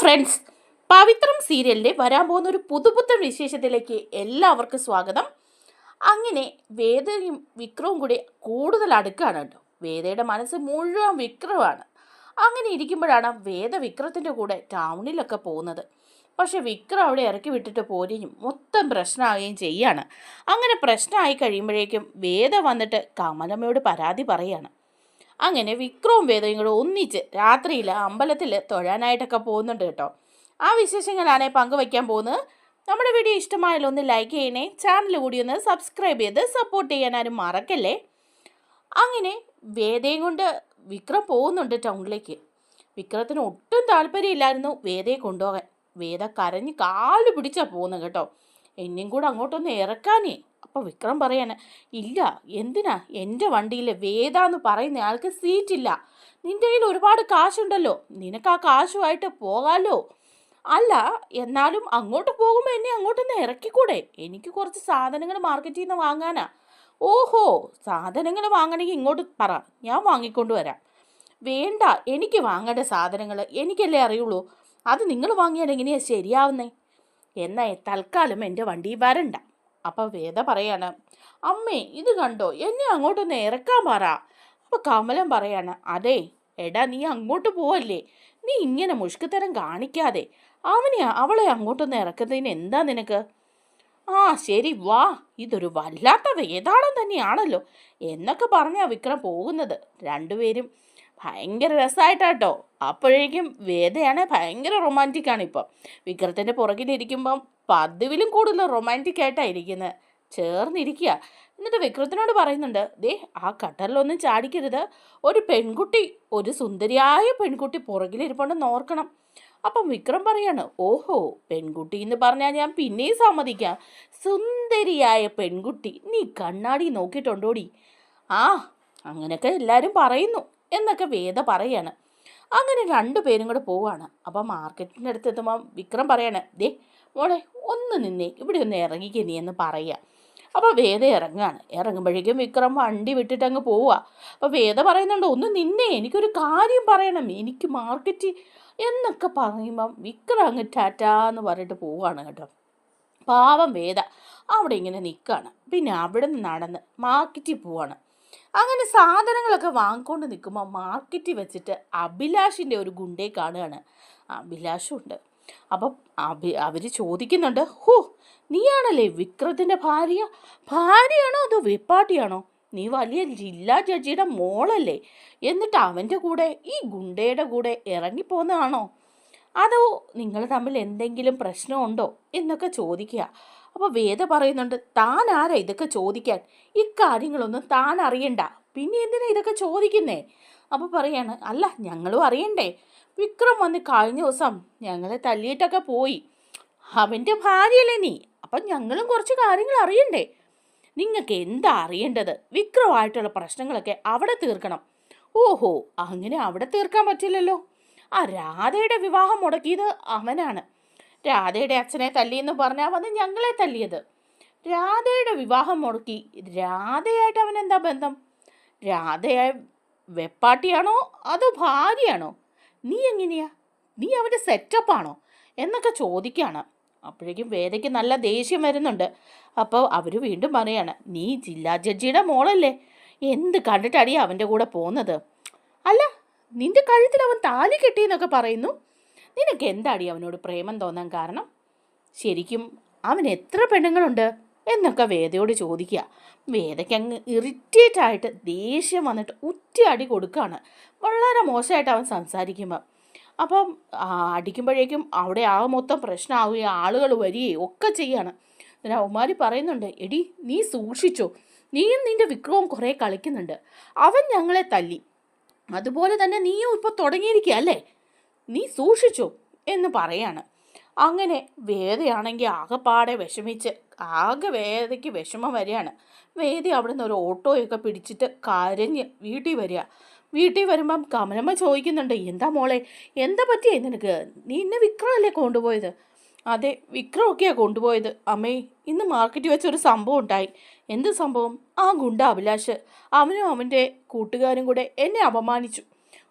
Friends പവിത്രം സീരിയലിന്റെ വരാൻ പോകുന്ന ഒരു പുതുപുത്തൻ വിശേഷത്തിലേക്ക് എല്ലാവർക്കും സ്വാഗതം. അങ്ങനെ വേദയും വിക്രവും കൂടി കൂടുതൽ അടുക്കാണ് കേട്ടോ. വേദയുടെ മനസ്സ് മുഴുവൻ വിക്രമാണ്. അങ്ങനെ ഇരിക്കുമ്പോഴാണ് വേദ വിക്രത്തിന്റെ കൂടെ ടൗണിലൊക്കെ പോകുന്നത്. പക്ഷേ വിക്രം അവിടെ ഇറക്കി വിട്ടിട്ട് പോരുകയും മൊത്തം പ്രശ്നമാവുകയും ചെയ്യാണ്. അങ്ങനെ പ്രശ്നമായി കഴിയുമ്പോഴേക്കും വേദ വന്നിട്ട് കമലമ്മയോട് പരാതി പറയാണ് അങ്ങനെ വിക്രവും വേദയും കൂടെ ഒന്നിച്ച് രാത്രിയിൽ അമ്പലത്തിൽ തൊഴാനായിട്ടൊക്കെ പോകുന്നുണ്ട് കേട്ടോ. ആ വിശേഷങ്ങളാണ് പങ്കുവയ്ക്കാൻ പോകുന്നത്. നമ്മുടെ വീഡിയോ ഇഷ്ടമായാലും ഒന്ന് ലൈക്ക് ചെയ്യണേ. ചാനൽ കൂടി ഒന്ന് സബ്സ്ക്രൈബ് ചെയ്ത് സപ്പോർട്ട് ചെയ്യാൻ ആരും മറക്കല്ലേ? അങ്ങനെ വേദയും കൊണ്ട് വിക്രം പോകുന്നുണ്ട് ടൗണിലേക്ക് വിക്രത്തിന് ഒട്ടും താല്പര്യമില്ലായിരുന്നു വേദയെ കൊണ്ടുപോകാൻ. വേദ കരഞ്ഞ് കാൽ പിടിച്ചാ പോകുന്നത് കേട്ടോ. എന്നെയും കൂടെ അങ്ങോട്ടൊന്ന് ഇറക്കാനേ. അപ്പോൾ വിക്രം പറയാണ് ഇല്ല എന്തിനാ? എന്റെ വണ്ടിയിൽ വേദ എന്ന് പറയുന്ന ആൾക്ക് സീറ്റില്ല നിന്റെ കയ്യിൽ ഒരുപാട് കാശുണ്ടല്ലോ. നിനക്ക് ആ കാശുമായിട്ട് പോകാമല്ലോ അല്ല എന്നാലും അങ്ങോട്ട് പോകുമ്പോൾ എന്നെ അങ്ങോട്ടൊന്ന് ഇറക്കിക്കൂടെ? എനിക്ക് കുറച്ച് സാധനങ്ങൾ മാർക്കറ്റിൽ നിന്ന് വാങ്ങാനാ. ഓഹോ സാധനങ്ങൾ വാങ്ങണമെങ്കിൽ ഇങ്ങോട്ട് പറ. ഞാൻ വാങ്ങിക്കൊണ്ട് വരാം. വേണ്ട എനിക്ക് വാങ്ങേണ്ട സാധനങ്ങൾ എനിക്കല്ലേ അറിയുള്ളൂ. അത് നിങ്ങൾ വാങ്ങിയാൽ എങ്ങനെയാ ശരിയാവുന്നേ? എന്നാ തൽക്കാലം എന്റെ വണ്ടി വരണ്ട. അപ്പം വേദ പറയാണ് അമ്മേ ഇത് കണ്ടോ? എന്നെ അങ്ങോട്ടൊന്ന് ഇറക്കാൻ പറ. അപ്പം കമലം പറയാണ് അതെ എടാ നീ അങ്ങോട്ട് പോവല്ലേ? നീ ഇങ്ങനെ മുഷ്കുത്തരം കാണിക്കാതെ. അവനെ അവളെ അങ്ങോട്ടൊന്ന് ഇറക്കുന്നതിന് എന്താ നിനക്ക്? ആ ശരി വാ. ഇതൊരു വല്ലാത്ത വേദാളം തന്നെയാണല്ലോ. എന്നൊക്കെ പറഞ്ഞാ വിക്രം പോകുന്നത്. രണ്ടുപേരും ഭയങ്കര രസമായിട്ടാട്ടോ അപ്പോഴേക്കും വേദയാണ് ഭയങ്കര റൊമാന്റിക് ആണ് ഇപ്പം വിക്രത്തിന്റെ പുറകിലിരിക്കുമ്പം പതിവിലും കൂടുതൽ റൊമാന്റിക് ആയിട്ടാണ് ഇരിക്കുന്നത് ചേർന്നിരിക്കുക എന്നിട്ട് വിക്രത്തിനോട് പറയുന്നുണ്ട് ദേ ആ കട്ടറിലൊന്നും ചാടിക്കരുത്. ഒരു പെൺകുട്ടി ഒരു സുന്ദരിയായ പെൺകുട്ടി പുറകിലിരിപ്പുണ്ടെന്ന് ഓർക്കണം. അപ്പം വിക്രം പറയാണ് ഓഹോ പെൺകുട്ടി എന്ന് പറഞ്ഞാൽ ഞാൻ പിന്നെയും സമ്മതിക്കാം. സുന്ദരിയായ പെൺകുട്ടി നീ കണ്ണാടി നോക്കിയിട്ടുണ്ടോടി? ആ അങ്ങനെയൊക്കെ എല്ലാവരും പറയുന്നു എന്നൊക്കെ വേദ പറയാണ്. അങ്ങനെ രണ്ടു പേരും കൂടെ പോവാണ്. അപ്പം മാർക്കറ്റിന്റെ അടുത്ത് എത്തുമ്പോൾ വിക്രം പറയാണ് ദേ മോളെ ഒന്ന് നിന്നേ ഇവിടെ ഒന്ന് ഇറങ്ങിക്കേ നീ എന്ന് പറയുക അപ്പോൾ വേദ ഇറങ്ങുകയാണ് ഇറങ്ങുമ്പോഴേക്കും വിക്രം വണ്ടി വിട്ടിട്ട് അങ്ങ് പോവുക അപ്പോൾ വേദ പറയുന്നുണ്ട് ഒന്ന് നിന്നേ എനിക്കൊരു കാര്യം പറയണം എനിക്ക് മാർക്കറ്റ് എന്നൊക്കെ പറയുമ്പം വിക്രം അങ്ങ് ടാറ്റാ എന്ന് പറഞ്ഞിട്ട് പോവുകയാണ് കേട്ടോ. പാവം വേദ അവിടെ ഇങ്ങനെ നിൽക്കുകയാണ് പിന്നെ അവിടെ നിന്ന് നടന്ന് മാർക്കറ്റിൽ പോവാണ്. അങ്ങനെ സാധനങ്ങളൊക്കെ വാങ്ങിക്കൊണ്ട് നിൽക്കുമ്പോൾ മാർക്കറ്റിൽ വെച്ചിട്ട് അഭിലാഷിന്റെ ഒരു ഗുണ്ടേ കാണുകയാണ്. അഭിലാഷും ഉണ്ട് അപ്പം അഭി അവർ ചോദിക്കുന്നുണ്ട് ഹോ നീയാണല്ലേ വിക്രത്തിന്റെ ഭാര്യ? ഭാര്യയാണോ അതോ വെപ്പാട്ടിയാണോ? നീ വലിയ ജില്ലാ ജഡ്ജിയുടെ മോളല്ലേ. എന്നിട്ട് അവന്റെ കൂടെ ഈ ഗുണ്ടയുടെ കൂടെ ഇറങ്ങിപ്പോന്നതാണോ അതോ നിങ്ങൾ തമ്മിൽ എന്തെങ്കിലും പ്രശ്നമുണ്ടോ എന്നൊക്കെ ചോദിക്കുക. അപ്പോൾ വേദ പറയുന്നുണ്ട് താൻ ആരാ ഇതൊക്കെ ചോദിക്കാൻ? ഇക്കാര്യങ്ങളൊന്നും താൻ അറിയണ്ട പിന്നെ എന്തിനാ ഇതൊക്കെ ചോദിക്കുന്നേ? അപ്പോൾ പറയാണ് അല്ല ഞങ്ങളും അറിയണ്ടേ. വിക്രം വന്ന് കഴിഞ്ഞ ദിവസം ഞങ്ങളെ തല്ലിയിട്ടൊക്കെ പോയി. അവന്റെ ഭാര്യയല്ലേ നീ? അപ്പം ഞങ്ങളും കുറച്ച് കാര്യങ്ങൾ അറിയണ്ടേ? നിങ്ങൾക്ക് എന്താ അറിയേണ്ടത്? വിക്രമായിട്ടുള്ള പ്രശ്നങ്ങളൊക്കെ അവിടെ തീർക്കണം. ഓഹോ അങ്ങനെ അവിടെ തീർക്കാൻ പറ്റില്ലല്ലോ. ആ രാധയുടെ വിവാഹം മുടക്കിയത് അവനാണ്. രാധയുടെ അച്ഛനെ തല്ലിയെന്ന് പറഞ്ഞാൽ വന്ന് ഞങ്ങളെ തല്ലിയത്. രാധയുടെ വിവാഹം മുടക്കി രാധയായിട്ട് അവൻ എന്താ ബന്ധം? രാധയായ വെപ്പാട്ടിയാണോ അതോ ഭാര്യയാണോ? നീ എങ്ങനെയാ? നീ അവന്റെ സെറ്റപ്പാണോ എന്നൊക്കെ ചോദിക്കുകയാണ് അപ്പോഴേക്കും വേദയ്ക്ക് നല്ല ദേഷ്യം വരുന്നുണ്ട്. അപ്പോൾ അവർ വീണ്ടും പറയാണ് നീ ജില്ലാ ജഡ്ജിയുടെ മോളല്ലേ? എന്ത് കണ്ടിട്ടടി അവന്റെ കൂടെ പോകുന്നത് അല്ല നിന്റെ കഴുത്തിൽ അവൻ താലി കെട്ടിയെന്നൊക്കെ പറയുന്നു. നിനക്ക് എന്താടി അവനോട് പ്രേമം തോന്നാൻ കാരണം? ശരിക്കും അവൻ എത്ര പെണ്ണുങ്ങളുണ്ട്? എന്നൊക്കെ വേദയോട് ചോദിക്കുക. വേദയ്ക്ക് അങ്ങ് ഇറിറ്റേറ്റ് ആയിട്ട് ദേഷ്യം വന്നിട്ട് ഉറ്റി അടി കൊടുക്കുകയാണ് വളരെ മോശമായിട്ട് അവൻ സംസാരിക്കുമ്പോൾ അപ്പം അടിക്കുമ്പോഴേക്കും അവിടെ ആ മൊത്തം പ്രശ്നമാവുകയും ആളുകൾ വരികയും ഒക്കെ ചെയ്യാണ്. എന്നിട്ട് പറയുന്നുണ്ട് എടി നീ സൂക്ഷിച്ചോ. നീയും നിന്റെ വിക്രവും കുറേ കളിക്കുന്നുണ്ട്. അവൻ ഞങ്ങളെ തല്ലി. അതുപോലെ തന്നെ നീയും ഇപ്പോൾ തുടങ്ങിയിരിക്കുക അല്ലേ? നീ സൂക്ഷിച്ചു എന്ന് പറയാണ്. അങ്ങനെ വേദയാണെങ്കിൽ ആകെപ്പാടെ വിഷമിച്ച് ആകെ വേദയ്ക്ക് വിഷമം വരികയാണ്. വേദ അവിടെ നിന്ന് ഒരു ഓട്ടോയൊക്കെ പിടിച്ചിട്ട് കരഞ്ഞ് വീട്ടിൽ വരിക. വീട്ടിൽ വരുമ്പം കമലമ്മ ചോദിക്കുന്നുണ്ട് എന്താ മോളെ എന്താ പറ്റിയേ നിനക്ക്? നീ ഇന്നെ വിക്രമല്ലേ കൊണ്ടുപോയത്? അതെ വിക്രമൊക്കെയാണ് കൊണ്ടുപോയത്. അമ്മേ ഇന്ന് മാർക്കറ്റിൽ വെച്ചൊരു സംഭവം ഉണ്ടായി. എന്ത് സംഭവം? ആ ഗുണ്ട അഭിലാഷ്. അവനും അവന്റെ കൂട്ടുകാരും കൂടെ എന്നെ അപമാനിച്ചു.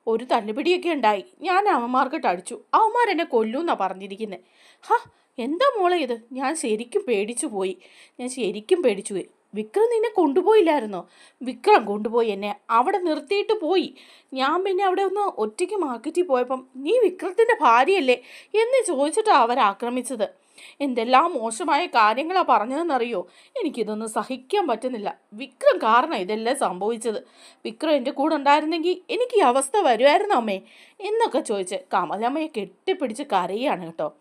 ഒരു തല്ലുപിടിയൊക്കെ ഉണ്ടായി. ഞാൻ അവന്മാർക്കിട്ട് അടിച്ചു അവന്മാർ എന്നെ കൊല്ലൂന്നാ പറഞ്ഞിരിക്കുന്നത് ഹാ എന്താ മോളെ ഇത്? ഞാൻ ശരിക്കും പേടിച്ചു പോയി. ഞാൻ ശരിക്കും പേടിച്ചു പോയി. വിക്രം നിന്നെ കൊണ്ടുപോയില്ലായിരുന്നോ? വിക്രം കൊണ്ടുപോയി എന്നെ അവിടെ നിർത്തിയിട്ട് പോയി. ഞാൻ പിന്നെ അവിടെ ഒന്ന് ഒറ്റയ്ക്ക് മാർക്കറ്റിൽ പോയപ്പം നീ വിക്രത്തിന്റെ ഭാര്യയല്ലേ? എന്ന് ചോദിച്ചിട്ടാണ് അവർ ആക്രമിച്ചത് എന്തെല്ലാം മോശമായ കാര്യങ്ങളാണ് പറഞ്ഞതെന്നറിയോ? എനിക്കിതൊന്നും സഹിക്കാൻ പറ്റുന്നില്ല. വിക്രം കാരണം ഇതെല്ലാം സംഭവിച്ചത്. വിക്രം എന്റെ കൂടെ ഉണ്ടായിരുന്നെങ്കിൽ എനിക്ക് ഈ അവസ്ഥ വരുമായിരുന്നു അമ്മേ. എന്നൊക്കെ ചോദിച്ച് കമലമ്മയെ കെട്ടിപ്പിടിച്ച് കരയാണ് കേട്ടോ.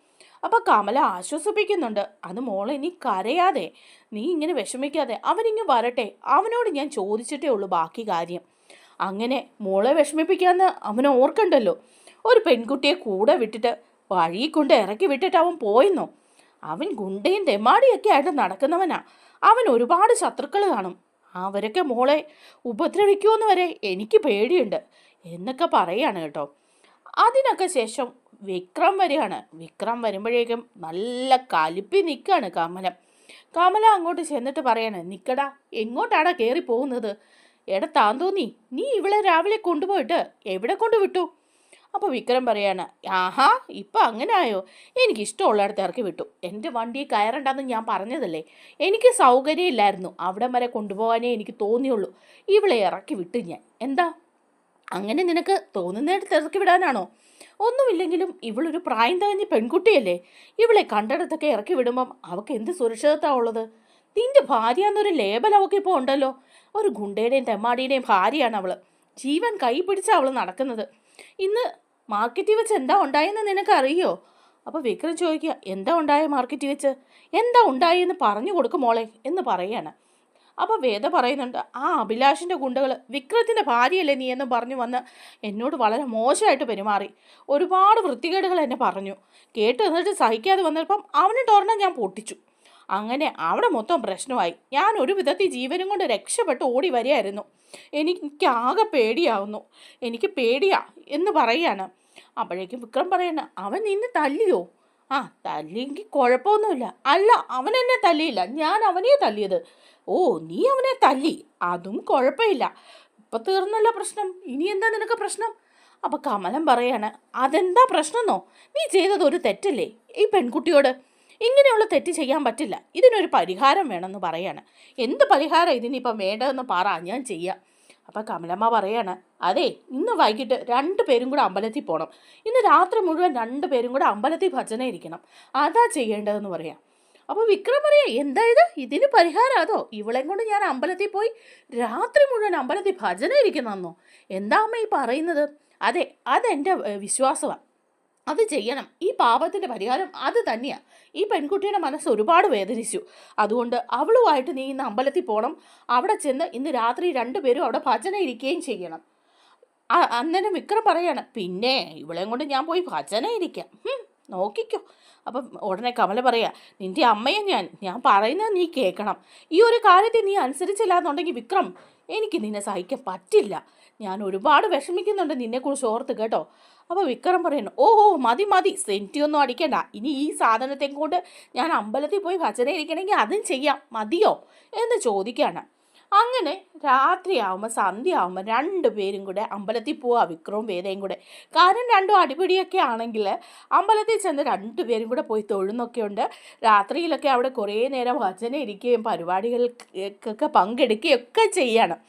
അപ്പോൾ കമല ആശ്വസിപ്പിക്കുന്നുണ്ട്. അത് മോളെ നീ കരയാതെ നീ ഇങ്ങനെ വിഷമിക്കാതെ അവനിങ്ങ് വരട്ടെ. അവനോട് ഞാൻ ചോദിച്ചിട്ടേ ഉള്ളൂ ബാക്കി കാര്യം. അങ്ങനെ മോളെ വിഷമിപ്പിക്കാമെന്ന് അവനെ ഓർക്കണ്ടല്ലോ. ഒരു പെൺകുട്ടിയെ കൂടെ വിട്ടിട്ട് വഴി കൊണ്ട് ഇറക്കി വിട്ടിട്ട് അവൻ പോയെന്നോ? അവൻ ഗുണ്ടയും തെമാടിയൊക്കെ ആയിട്ട് നടക്കുന്നവനാ. അവൻ ഒരുപാട് ശത്രുക്കൾ കാണും. അവരൊക്കെ മോളെ ഉപദ്രവിക്കുമെന്ന് വരെ എനിക്ക് പേടിയുണ്ട്. എന്നൊക്കെ പറയാണ് കേട്ടോ. അതിനൊക്കെ ശേഷം വിക്രം വരികയാണ് വിക്രം വരുമ്പോഴേക്കും നല്ല കലിപ്പി നിൽക്കുകയാണ് കമല. കമല അങ്ങോട്ട് ചെന്നിട്ട് പറയാണ് നിക്കടാ എങ്ങോട്ടാടാ കയറി പോകുന്നത്? എടാ താൻ തോന്നി നീ ഇവളെ രാവിലെ കൊണ്ടുപോയിട്ട് എവിടെ കൊണ്ട് വിട്ടു അപ്പോൾ വിക്രം പറയാണ് ആഹാ ഇപ്പം അങ്ങനെ ആയോ എനിക്ക് ഇഷ്ടമുള്ളിടത്ത് ഇറക്കി വിട്ടു. എന്റെ വണ്ടി കയറണ്ടെന്ന് ഞാൻ പറഞ്ഞതല്ലേ? എനിക്ക് സൗകര്യമില്ലായിരുന്നു. അവിടം വരെ കൊണ്ടുപോകാനേ എനിക്ക് തോന്നിയുള്ളൂ. ഇവളെ ഇറക്കി വിട്ടു ഞാൻ. എന്താ? അങ്ങനെ നിനക്ക് തോന്നുന്നിടത്ത് ഇറക്കി വിടാനാണോ? ഒന്നുമില്ലെങ്കിലും ഇവളൊരു പ്രായം തകഞ്ഞ പെൺകുട്ടിയല്ലേ? ഇവളെ കണ്ടിടത്തൊക്കെ ഇറക്കി വിടുമ്പം അവൾക്ക് എന്ത് സുരക്ഷിതത്വ ഉള്ളത്? നിന്റെ ഭാര്യ എന്നൊരു ലേബൽ അവൾക്ക് ഇപ്പോൾ ഉണ്ടല്ലോ. ഒരു ഗുണ്ടയുടെയും തെമ്മാടിയുടെയും ഭാര്യയാണ് അവൾ. ജീവൻ കൈ പിടിച്ച അവൾ നടക്കുന്നത്. ഇന്ന് മാർക്കറ്റിൽ വെച്ച് എന്താ ഉണ്ടായെന്ന് നിനക്കറിയോ? അപ്പോൾ വിക്രം ചോദിക്കുക എന്താ ഉണ്ടായ മാർക്കറ്റിൽ വെച്ച്? എന്താ ഉണ്ടായെന്ന് പറഞ്ഞു കൊടുക്കും മോളെ എന്ന് പറയാണ്. അപ്പോൾ വേദ പറയുന്നുണ്ട് ആ അഭിലാഷിന്റെ ഗുണ്ടകൾ വിക്രത്തിന്റെ ഭാര്യയല്ലേ നീ എന്ന് പറഞ്ഞു വന്ന് എന്നോട് വളരെ മോശമായിട്ട് പെരുമാറി. ഒരുപാട് വൃത്തികേടുകൾ എന്നെ പറഞ്ഞു. കേട്ട് എന്നിട്ട് സഹിക്കാതെ വന്നപ്പം അവനെ ടോർണം ഞാൻ പൊട്ടിച്ചു. അങ്ങനെ അവിടെ മൊത്തം പ്രശ്നമായി. ഞാൻ ഒരു വിധത്തിൽ ജീവനും കൊണ്ട് രക്ഷപ്പെട്ട് ഓടി വരികയായിരുന്നു. എനിക്ക് ആകെ പേടിയാവുന്നു. എനിക്ക് പേടിയാ എന്ന് പറയാണ് അപ്പോഴേക്കും വിക്രം പറയണ അവൻ നിന്നെ തല്ലിയോ? ആ തല്ലിയെങ്കിൽ കുഴപ്പമൊന്നുമില്ല. അല്ല അവൻ എന്നെ തല്ലിയില്ല. ഞാൻ അവനെ തല്ലിയത്. ഓ നീ അവനെ തല്ലി. അതും കുഴപ്പമില്ല. ഇപ്പം തീർന്നല്ല പ്രശ്നം. ഇനി എന്താ നിനക്ക് പ്രശ്നം? അപ്പം കമലം പറയാണ് അതെന്താ പ്രശ്നമെന്നോ നീ ചെയ്തത് ഒരു തെറ്റല്ലേ? ഈ പെൺകുട്ടിയോട് ഇങ്ങനെയുള്ള തെറ്റ് ചെയ്യാൻ പറ്റില്ല. ഇതിനൊരു പരിഹാരം വേണമെന്ന് പറയാണ്. എന്ത് പരിഹാരം ഇതിനിപ്പം വേണ്ടതെന്ന് പറ ഞാൻ ചെയ്യാം. അപ്പം കമലമ്മ പറയാണ് അതെ ഇന്ന് വൈകിട്ട് രണ്ട് പേരും കൂടെ അമ്പലത്തിൽ പോകണം ഇന്ന് രാത്രി മുഴുവൻ രണ്ട് പേരും കൂടെ അമ്പലത്തിൽ ഭജന ഇരിക്കണം. അതാ ചെയ്യേണ്ടതെന്ന് പറയാം. അപ്പോൾ വിക്രം പറയാം എന്താ ഇത്? ഇതിന് പരിഹാരം അതോ? ഇവളെ കൊണ്ട് ഞാൻ അമ്പലത്തിൽ പോയി രാത്രി മുഴുവൻ അമ്പലത്തിൽ ഭജന ഇരിക്കുന്നതെന്നോ എന്താ അമ്മ ഈ പറയുന്നത്? അതെ അതെന്റെ വിശ്വാസമാണ് അത് ചെയ്യണം. ഈ പാപത്തിന്റെ പരിഹാരം അത് തന്നെയാണ് ഈ പെൺകുട്ടിയുടെ മനസ്സ് ഒരുപാട് വേദനിച്ചു. അതുകൊണ്ട് അവളുമായിട്ട് നീ ഇന്ന് അമ്പലത്തിൽ പോകണം അവിടെ ചെന്ന് ഇന്ന് രാത്രി രണ്ടുപേരും അവിടെ ഭജന ഇരിക്കുകയും ചെയ്യണം. അന്നേരം വിക്രം പറയാണ് പിന്നെ ഇവളെയും കൊണ്ട് ഞാൻ പോയി ഭജന ഇരിക്കാം. നോക്കിക്കോ. അപ്പം ഉടനെ കമല പറയാ നിന്റെ അമ്മയെ ഞാൻ ഞാൻ പറയുന്നത് നീ കേൾക്കണം. ഈ ഒരു കാര്യത്തിൽ നീ അനുസരിച്ചില്ല എന്നുണ്ടെങ്കിൽ വിക്രം എനിക്ക് നിന്നെ സഹിക്കാൻ പറ്റില്ല. ഞാൻ ഒരുപാട് വിഷമിക്കുന്നുണ്ട് നിന്നെക്കുറിച്ച് ഓർത്ത് കേട്ടോ. അപ്പോൾ വിക്രം പറയുന്നു ഓഹോ മതി മതി സെന്റി ഒന്നും അടിക്കണ്ട. ഇനി ഈ സാധനത്തെ കൊണ്ട് ഞാൻ അമ്പലത്തിൽ പോയി ഭജന ഇരിക്കണമെങ്കിൽ അതും ചെയ്യാം. മതിയോ? എന്ന് ചോദിക്കുകയാണ്. അങ്ങനെ രാത്രിയാവുമ്പോൾ സന്ധ്യയാവുമ്പോൾ രണ്ടു പേരും കൂടെ അമ്പലത്തിൽ പോവാ വിക്രവും വേദയും കൂടെ. കാരണം രണ്ടും അടിപിടിയൊക്കെ ആണെങ്കിൽ അമ്പലത്തിൽ ചെന്ന് രണ്ടുപേരും കൂടെ പോയി തൊഴുന്നൊക്കെ ഉണ്ട്. രാത്രിയിലൊക്കെ അവിടെ കുറേ നേരം വചന ഇരിക്കുകയും പരിപാടികൾക്കൊക്കെ പങ്കെടുക്കുകയും ഒക്കെ ചെയ്യണം.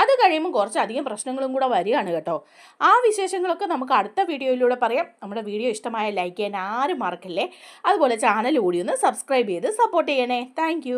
അത് കഴിയുമ്പോൾ കുറച്ചധികം പ്രശ്നങ്ങളും കൂടെ വരികയാണ് കേട്ടോ. ആ വിശേഷങ്ങളൊക്കെ നമുക്ക് അടുത്ത വീഡിയോയിലൂടെ പറയാം. നമ്മുടെ വീഡിയോ ഇഷ്ടമായ ലൈക്ക് ചെയ്യാൻ ആരും മറക്കല്ലേ? അതുപോലെ ചാനൽ കൂടി ഒന്ന് സബ്സ്ക്രൈബ് ചെയ്ത് സപ്പോർട്ട് ചെയ്യണേ. താങ്ക്